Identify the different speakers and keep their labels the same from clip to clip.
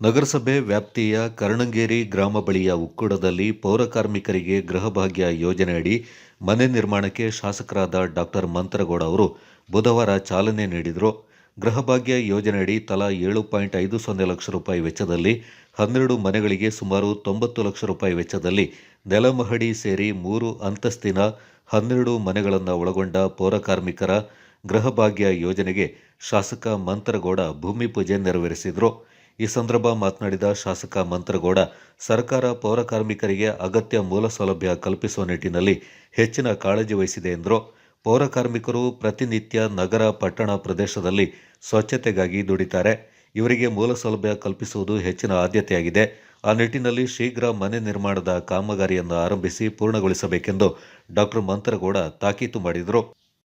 Speaker 1: ನಗರಸಭೆ ವ್ಯಾಪ್ತಿಯ ಕರ್ಣಂಗೇರಿ ಗ್ರಾಮ ಬಳಿಯ ಉಕ್ಕುಡದಲ್ಲಿ ಪೌರಕಾರ್ಮಿಕರಿಗೆ ಗೃಹಭಾಗ್ಯ ಯೋಜನೆಯಡಿ ಮನೆ ನಿರ್ಮಾಣಕ್ಕೆ ಶಾಸಕರಾದ ಡಾಕ್ಟರ್ ಮಂತ್ರಗೌಡ ಅವರು ಬುಧವಾರ ಚಾಲನೆ ನೀಡಿದರು. ಗೃಹಭಾಗ್ಯ ಯೋಜನೆಯಡಿ ತಲಾ ಏಳು ಪಾಯಿಂಟ್ ಐದು ಸೊನ್ನೆ ಲಕ್ಷ ರೂಪಾಯಿ ವೆಚ್ಚದಲ್ಲಿ ಹನ್ನೆರಡು ಮನೆಗಳಿಗೆ ಸುಮಾರು ತೊಂಬತ್ತು ಲಕ್ಷ ರೂಪಾಯಿ ವೆಚ್ಚದಲ್ಲಿ ನೆಲಮಹಡಿ ಸೇರಿ ಮೂರು ಅಂತಸ್ತಿನ ಹನ್ನೆರಡು ಮನೆಗಳನ್ನು ಒಳಗೊಂಡ ಪೌರಕಾರ್ಮಿಕರ ಗೃಹಭಾಗ್ಯ ಯೋಜನೆಗೆ ಶಾಸಕ ಮಂತ್ರಗೌಡ ಭೂಮಿ ಪೂಜೆ ನೆರವೇರಿಸಿದರು. ಈ ಸಂದರ್ಭ ಮಾತನಾಡಿದ ಶಾಸಕ ಮಂತ್ರಗೌಡ, ಸರ್ಕಾರ ಪೌರ ಕಾರ್ಮಿಕರಿಗೆ ಅಗತ್ಯ ಮೂಲ ಸೌಲಭ್ಯ ಕಲ್ಪಿಸುವ ನಿಟ್ಟಿನಲ್ಲಿ ಹೆಚ್ಚಿನ ಕಾಳಜಿ ವಹಿಸಿದೆ ಎಂದರು. ಪೌರ ಕಾರ್ಮಿಕರು ಪ್ರತಿನಿತ್ಯ ನಗರ, ಪಟ್ಟಣ ಪ್ರದೇಶದಲ್ಲಿ ಸ್ವಚ್ಛತೆಗಾಗಿ ದುಡಿತಾರೆ. ಇವರಿಗೆ ಮೂಲ ಸೌಲಭ್ಯ ಕಲ್ಪಿಸುವುದು ಹೆಚ್ಚಿನ ಆದ್ಯತೆಯಾಗಿದೆ. ಆ ನಿಟ್ಟಿನಲ್ಲಿ ಶೀಘ್ರ ಮನೆ ನಿರ್ಮಾಣದ ಕಾಮಗಾರಿಯನ್ನು ಆರಂಭಿಸಿ ಪೂರ್ಣಗೊಳಿಸಬೇಕೆಂದು ಡಾಕ್ಟರ್ ಮಂತ್ರಗೌಡ ತಾಕೀತು ಮಾಡಿದರು.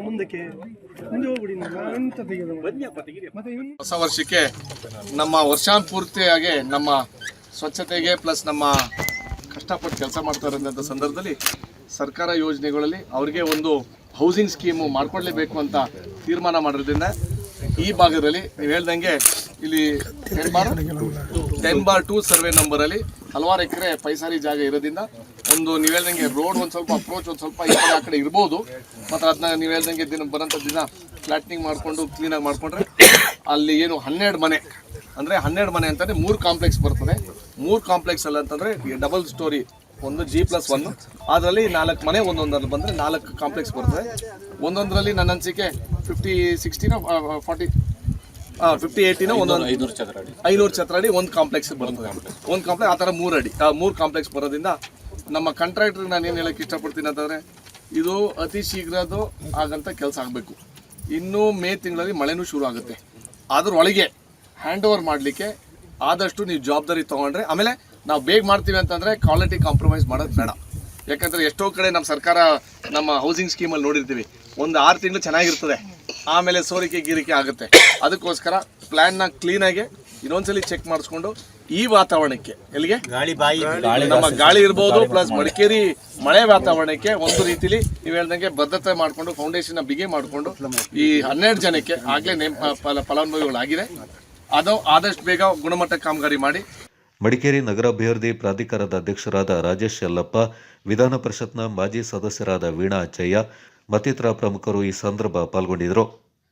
Speaker 2: ಮುಂದಕ್ಕೆ ಮುಂದೆ
Speaker 3: ಹೊಸ ವರ್ಷಕ್ಕೆ ನಮ್ಮ ವರ್ಷಾಂಪೂರ್ತಿಯಾಗಿ ನಮ್ಮ ಸ್ವಚ್ಛತೆಗೆ ಪ್ಲಸ್ ನಮ್ಮ ಕಷ್ಟಪಟ್ಟು ಕೆಲಸ ಮಾಡ್ತಾ ಇರೋಂಥ ಸಂದರ್ಭದಲ್ಲಿ ಸರ್ಕಾರ ಯೋಜನೆಗಳಲ್ಲಿ ಅವ್ರಿಗೆ ಒಂದು ಹೌಸಿಂಗ್ ಸ್ಕೀಮು ಮಾಡ್ಕೊಡ್ಲೇಬೇಕು ಅಂತ ತೀರ್ಮಾನ ಮಾಡಿರೋದ್ರಿಂದ ಈ ಭಾಗದಲ್ಲಿ ನೀವು ಹೇಳ್ದಂಗೆ ಇಲ್ಲಿ ten bar ten bar two survey ನಂಬರಲ್ಲಿ ಹಲವಾರು ಎಕರೆ ಪೈಸಾರಿ ಜಾಗ ಇರೋದ್ರಿಂದ ಒಂದು ನೀವು ಹೇಳ್ದಂಗೆ ರೋಡ್ ಒಂದು ಸ್ವಲ್ಪ ಅಪ್ರೋಚ್ ಒಂದು ಸ್ವಲ್ಪ ಈ ಕಡೆ ಆ ಕಡೆ ಇರ್ಬೋದು. ಮತ್ತು ಅದನ್ನ ನೀವು ಹೇಳ್ದಂಗೆ ದಿನ ಬರೋಂಥ ದಿನ ಫ್ಲಾಟ್ನಿಂಗ್ ಮಾಡಿಕೊಂಡು ಕ್ಲೀನಾಗಿ ಮಾಡಿಕೊಂಡ್ರೆ ಅಲ್ಲಿ ಏನು ಹನ್ನೆರಡು ಮನೆ. ಅಂದರೆ ಹನ್ನೆರಡು ಮನೆ ಅಂತಂದರೆ ಮೂರು ಕಾಂಪ್ಲೆಕ್ಸ್ ಬರ್ತದೆ. ಮೂರು ಕಾಂಪ್ಲೆಕ್ಸ್ ಅಲ್ಲ ಅಂತಂದರೆ ಡಬಲ್ ಸ್ಟೋರಿ ಒಂದು ಜಿ ಪ್ಲಸ್ ಒನ್ ಅದರಲ್ಲಿ ನಾಲ್ಕು ಮನೆ ಒಂದೊಂದರಲ್ಲಿ ಬಂದರೆ ನಾಲ್ಕು ಕಾಂಪ್ಲೆಕ್ಸ್ ಬರ್ತದೆ. ಒಂದೊಂದರಲ್ಲಿ ನನ್ನ ಅನಿಸಿಕೆ ಫಿಫ್ಟಿ ಸಿಕ್ಸ್ಟಿನ ಫಾರ್ಟಿ ಫಿಫ್ಟಿ ಏಯ್ಟಿನ ಒಂದೊಂದು ಐನೂರು ಚದರ ಅಡಿ. ಐನೂರು ಚದರ ಅಡಿ ಒಂದು ಕಾಂಪ್ಲೆಕ್ಸ್ ಬರ್ತದೆ. ಒಂದು ಕಾಂಪ್ಲೆಕ್ಸ್ ಆ ಥರ ಮೂರು ಅಡಿ ಆ ಮೂರು ಕಾಂಪ್ಲೆಕ್ಸ್ ಬರೋದ್ರಿಂದ ನಮ್ಮ ಕಾಂಟ್ರಾಕ್ಟ್ರಿಗೆ ನಾನು ಏನು ಹೇಳಕ್ಕೆ ಇಷ್ಟಪಡ್ತೀನಿ ಅಂತಂದರೆ, ಇದು ಅತಿ ಶೀಘ್ರದ್ದು ಆಗಂಥ ಕೆಲಸ ಆಗಬೇಕು. ಇನ್ನೂ ಮೇ ತಿಂಗಳಲ್ಲಿ ಮಳೆನೂ ಶುರು ಆಗುತ್ತೆ. ಅದರೊಳಗೆ ಹ್ಯಾಂಡ್ ಓವರ್ ಮಾಡಲಿಕ್ಕೆ ಆದಷ್ಟು ನೀವು ಜವಾಬ್ದಾರಿ ತೊಗೊಂಡ್ರೆ, ಆಮೇಲೆ ನಾವು ಬೇಗ ಮಾಡ್ತೀವಿ ಅಂತಂದರೆ ಕ್ವಾಲಿಟಿ ಕಾಂಪ್ರಮೈಸ್ ಮಾಡೋದು ಬೇಡ. ಯಾಕಂದರೆ ಎಷ್ಟೋ ಕಡೆ ನಮ್ಮ ಸರ್ಕಾರ ನಮ್ಮ ಹೌಸಿಂಗ್ ಸ್ಕೀಮಲ್ಲಿ ನೋಡಿರ್ತೀವಿ, ಒಂದು ಆರು ತಿಂಗಳು ಚೆನ್ನಾಗಿರ್ತದೆ, ಆಮೇಲೆ ಸೋರಿಕೆ ಗೀರಿಕೆ ಆಗುತ್ತೆ. ಅದಕ್ಕೋಸ್ಕರ ಪ್ಲ್ಯಾನ್ನ ಕ್ಲೀನಾಗಿ ಇನ್ನೊಂದ್ಸಲಿ ಚೆಕ್ ಮಾಡಿಸ್ಕೊಂಡು ಈ ವಾತಾವರಣಕ್ಕೆ ಎಲ್ಲಿಗೆ? ನಮ್ಮ ಗಾಳಿ ಇರ್ಬೋದು ಪ್ಲಸ್ ಮಡಿಕೇರಿ ಮಳೆ ವಾತಾವರಣಕ್ಕೆ ಒಂದು ರೀತಿಲಿ ನೀವು ಹೇಳ್ದಂಗೆ ಬದ್ಧತೆ ಮಾಡಿಕೊಂಡು ಫೌಂಡೇಶನ್ ಬಿಗಿ ಮಾಡಿಕೊಂಡು ಈ ಹನ್ನೆರಡು ಜನಕ್ಕೆ ಆಗಲೇ ನೇಮ್ ಫಲ ಫಲಾನುಭವಿಗಳಾಗಿದೆ. ಅದು ಆದಷ್ಟು ಬೇಗ ಗುಣಮಟ್ಟ ಕಾಮಗಾರಿ ಮಾಡಿ.
Speaker 1: ಮಡಿಕೇರಿ ನಗರಾಭಿವೃದ್ಧಿ ಪ್ರಾಧಿಕಾರದ ಅಧ್ಯಕ್ಷರಾದ ರಾಜೇಶ್ ಯಲ್ಲಪ್ಪ ವಿಧಾನ ಪರಿಷತ್ನ ಮಾಜಿ ಸದಸ್ಯರಾದ ವೀಣಾ ಅಚ್ಚಯ್ಯ ಮತ್ತಿತರ ಪ್ರಮುಖರು ಈ ಸಂದರ್ಭ ಪಾಲ್ಗೊಂಡಿದ್ದರು.